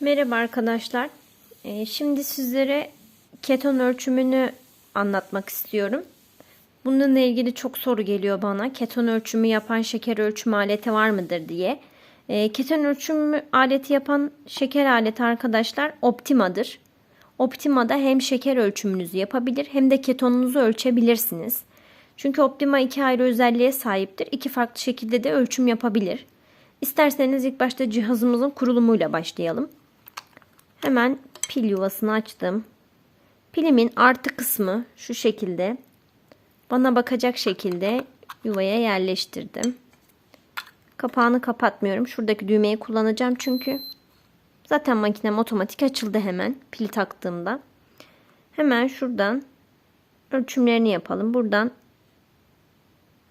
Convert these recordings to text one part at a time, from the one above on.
Merhaba arkadaşlar. Ee, şimdi sizlere keton ölçümünü anlatmak istiyorum. Bununla ilgili çok soru geliyor bana. Keton ölçümü yapan şeker ölçüm aleti var mıdır diye. Ee, keton ölçümü aleti yapan şeker aleti arkadaşlar Optima'dır. Optima'da hem şeker ölçümünüzü yapabilir hem de ketonunuzu ölçebilirsiniz. Çünkü Optima iki ayrı özelliğe sahiptir. İki farklı şekilde de ölçüm yapabilir. İsterseniz ilk başta cihazımızın kurulumuyla başlayalım. Hemen pil yuvasını açtım. Pilimin artı kısmı şu şekilde bana bakacak şekilde yuvaya yerleştirdim. Kapağını kapatmıyorum. Şuradaki düğmeyi kullanacağım çünkü. Zaten makinem otomatik açıldı hemen pili taktığımda. Hemen şuradan ölçümlerini yapalım. Buradan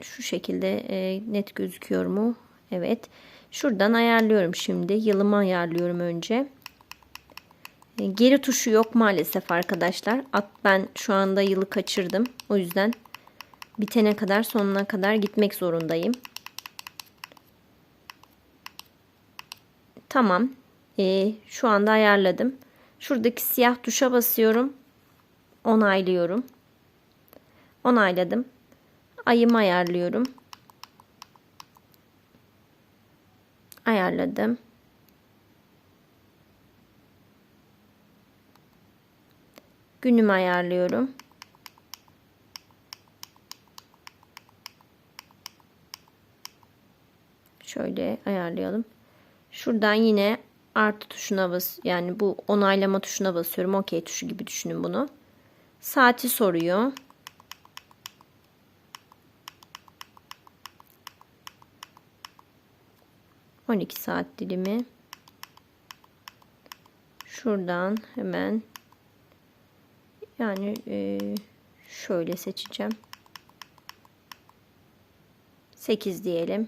şu şekilde e, net gözüküyor mu? Evet. Şuradan ayarlıyorum şimdi. Yılımı ayarlıyorum önce. E, geri tuşu yok maalesef arkadaşlar. Ben şu anda yılı kaçırdım. O yüzden bitene kadar sonuna kadar gitmek zorundayım. Tamam. E, şu anda ayarladım. Şuradaki siyah tuşa basıyorum. Onaylıyorum. Onayladım. Ayımı ayarlıyorum. Ayarladım. Günümü ayarlıyorum. Şöyle ayarlayalım. Şuradan yine artı tuşuna bas yani bu onaylama tuşuna basıyorum. OK tuşu gibi düşünün bunu. Saati soruyor. On iki saat dilimi. Şuradan hemen yani e, şöyle seçeceğim. 8 diyelim.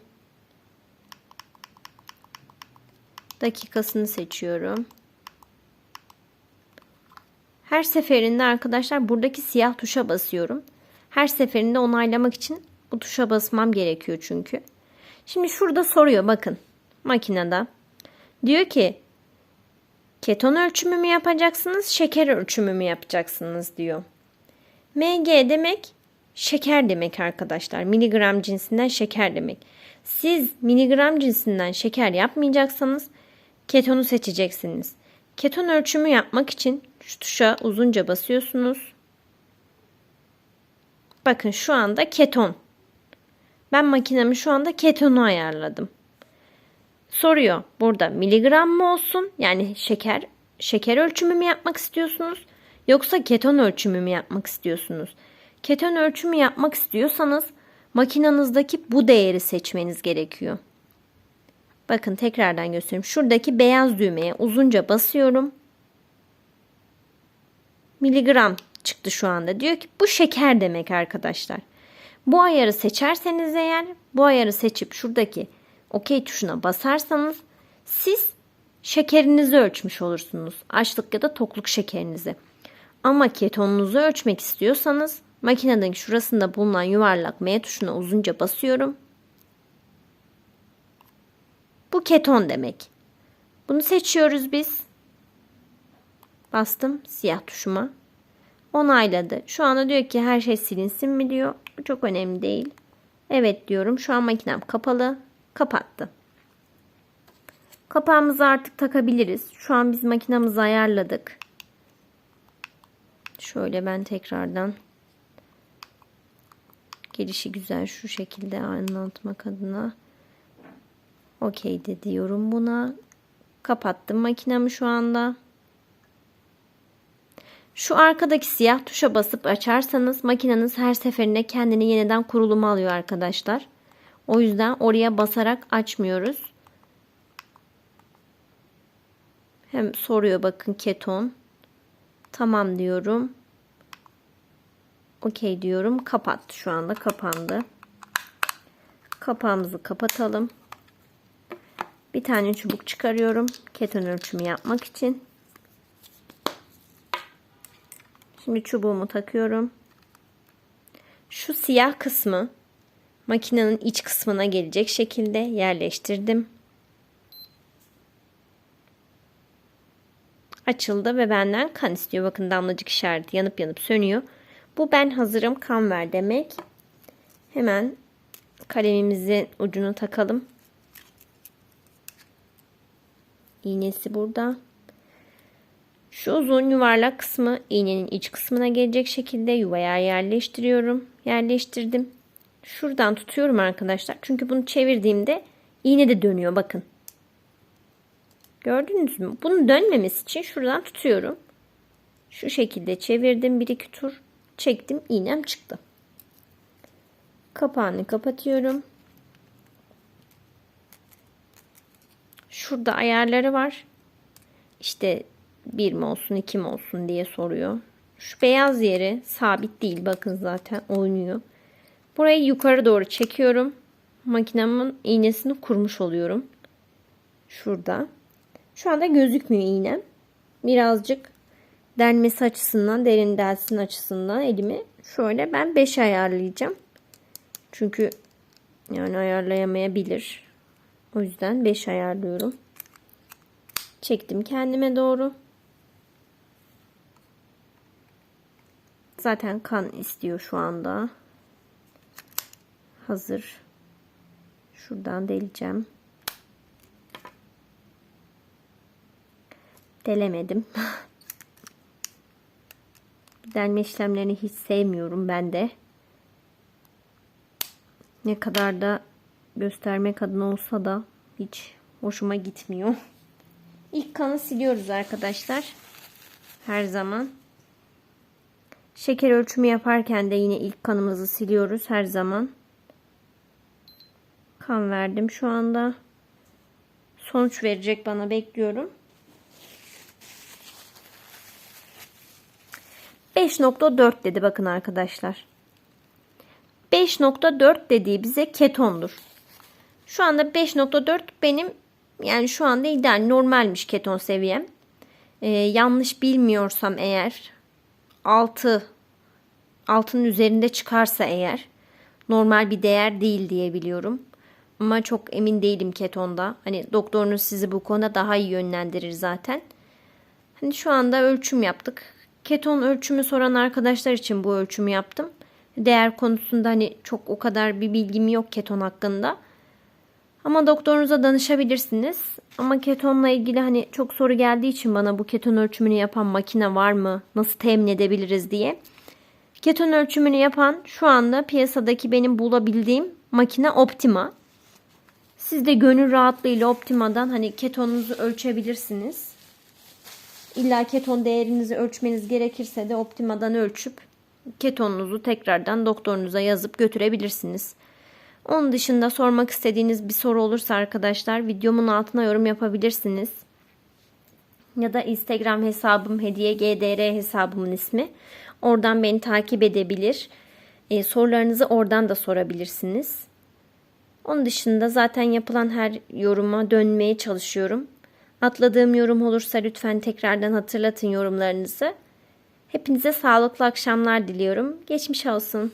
Dakikasını seçiyorum. Her seferinde arkadaşlar buradaki siyah tuşa basıyorum. Her seferinde onaylamak için bu tuşa basmam gerekiyor çünkü. Şimdi şurada soruyor bakın makinede. Diyor ki Keton ölçümü mü yapacaksınız, şeker ölçümü mü yapacaksınız diyor. Mg demek şeker demek arkadaşlar. Miligram cinsinden şeker demek. Siz miligram cinsinden şeker yapmayacaksanız ketonu seçeceksiniz. Keton ölçümü yapmak için şu tuşa uzunca basıyorsunuz. Bakın şu anda keton. Ben makinemi şu anda ketonu ayarladım soruyor. Burada miligram mı olsun? Yani şeker şeker ölçümü mü yapmak istiyorsunuz? Yoksa keton ölçümü mü yapmak istiyorsunuz? Keton ölçümü yapmak istiyorsanız makinanızdaki bu değeri seçmeniz gerekiyor. Bakın tekrardan göstereyim. Şuradaki beyaz düğmeye uzunca basıyorum. Miligram çıktı şu anda. Diyor ki bu şeker demek arkadaşlar. Bu ayarı seçerseniz eğer bu ayarı seçip şuradaki OK tuşuna basarsanız siz şekerinizi ölçmüş olursunuz. Açlık ya da tokluk şekerinizi. Ama ketonunuzu ölçmek istiyorsanız makinenin şurasında bulunan yuvarlak M tuşuna uzunca basıyorum. Bu keton demek. Bunu seçiyoruz biz. Bastım siyah tuşuma. Onayladı. Şu anda diyor ki her şey silinsin mi diyor. Bu çok önemli değil. Evet diyorum. Şu an makinem kapalı kapattı. Kapağımızı artık takabiliriz. Şu an biz makinamızı ayarladık. Şöyle ben tekrardan gelişi güzel şu şekilde anlatmak adına okey de diyorum buna. Kapattım makinamı şu anda. Şu arkadaki siyah tuşa basıp açarsanız makineniz her seferinde kendini yeniden kuruluma alıyor arkadaşlar. O yüzden oraya basarak açmıyoruz. Hem soruyor bakın keton. Tamam diyorum. Okey diyorum. Kapat. Şu anda kapandı. Kapağımızı kapatalım. Bir tane çubuk çıkarıyorum. Keton ölçümü yapmak için. Şimdi çubuğumu takıyorum. Şu siyah kısmı makinenin iç kısmına gelecek şekilde yerleştirdim. açıldı ve benden kan istiyor. Bakın damlacık işareti yanıp yanıp sönüyor. Bu ben hazırım kan ver demek. Hemen kalemimizin ucunu takalım. İğnesi burada. Şu uzun yuvarlak kısmı iğnenin iç kısmına gelecek şekilde yuvaya yerleştiriyorum. Yerleştirdim. Şuradan tutuyorum arkadaşlar. Çünkü bunu çevirdiğimde iğne de dönüyor bakın. Gördünüz mü? Bunun dönmemesi için şuradan tutuyorum. Şu şekilde çevirdim. Bir iki tur çektim. iğnem çıktı. Kapağını kapatıyorum. Şurada ayarları var. İşte bir mi olsun iki mi olsun diye soruyor. Şu beyaz yeri sabit değil. Bakın zaten oynuyor. Burayı yukarı doğru çekiyorum. Makinemin iğnesini kurmuş oluyorum. Şurada. Şu anda gözükmüyor iğnem. Birazcık delmesi açısından, derin delsin açısından elimi şöyle ben 5 ayarlayacağım. Çünkü yani ayarlayamayabilir. O yüzden 5 ayarlıyorum. Çektim kendime doğru. Zaten kan istiyor şu anda. Hazır. Şuradan deleceğim. Delemedim. Delme işlemlerini hiç sevmiyorum ben de. Ne kadar da göstermek adına olsa da hiç hoşuma gitmiyor. İlk kanı siliyoruz arkadaşlar. Her zaman. Şeker ölçümü yaparken de yine ilk kanımızı siliyoruz her zaman. Kan verdim şu anda. Sonuç verecek bana bekliyorum. 5.4 dedi bakın arkadaşlar. 5.4 dediği bize ketondur. Şu anda 5.4 benim yani şu anda ideal normalmiş keton seviyem. Ee, yanlış bilmiyorsam eğer 6 altının üzerinde çıkarsa eğer normal bir değer değil diye biliyorum. Ama çok emin değilim ketonda. Hani doktorunuz sizi bu konuda daha iyi yönlendirir zaten. Hani şu anda ölçüm yaptık. Keton ölçümü soran arkadaşlar için bu ölçümü yaptım. Değer konusunda hani çok o kadar bir bilgim yok keton hakkında. Ama doktorunuza danışabilirsiniz. Ama ketonla ilgili hani çok soru geldiği için bana bu keton ölçümünü yapan makine var mı? Nasıl temin edebiliriz diye. Keton ölçümünü yapan şu anda piyasadaki benim bulabildiğim makine Optima. Siz de gönül rahatlığıyla Optima'dan hani ketonunuzu ölçebilirsiniz. İlla keton değerinizi ölçmeniz gerekirse de Optima'dan ölçüp ketonunuzu tekrardan doktorunuza yazıp götürebilirsiniz. Onun dışında sormak istediğiniz bir soru olursa arkadaşlar videomun altına yorum yapabilirsiniz. Ya da Instagram hesabım hediye gdr hesabımın ismi. Oradan beni takip edebilir. E, sorularınızı oradan da sorabilirsiniz. Onun dışında zaten yapılan her yoruma dönmeye çalışıyorum. Atladığım yorum olursa lütfen tekrardan hatırlatın yorumlarınızı. Hepinize sağlıklı akşamlar diliyorum. Geçmiş olsun.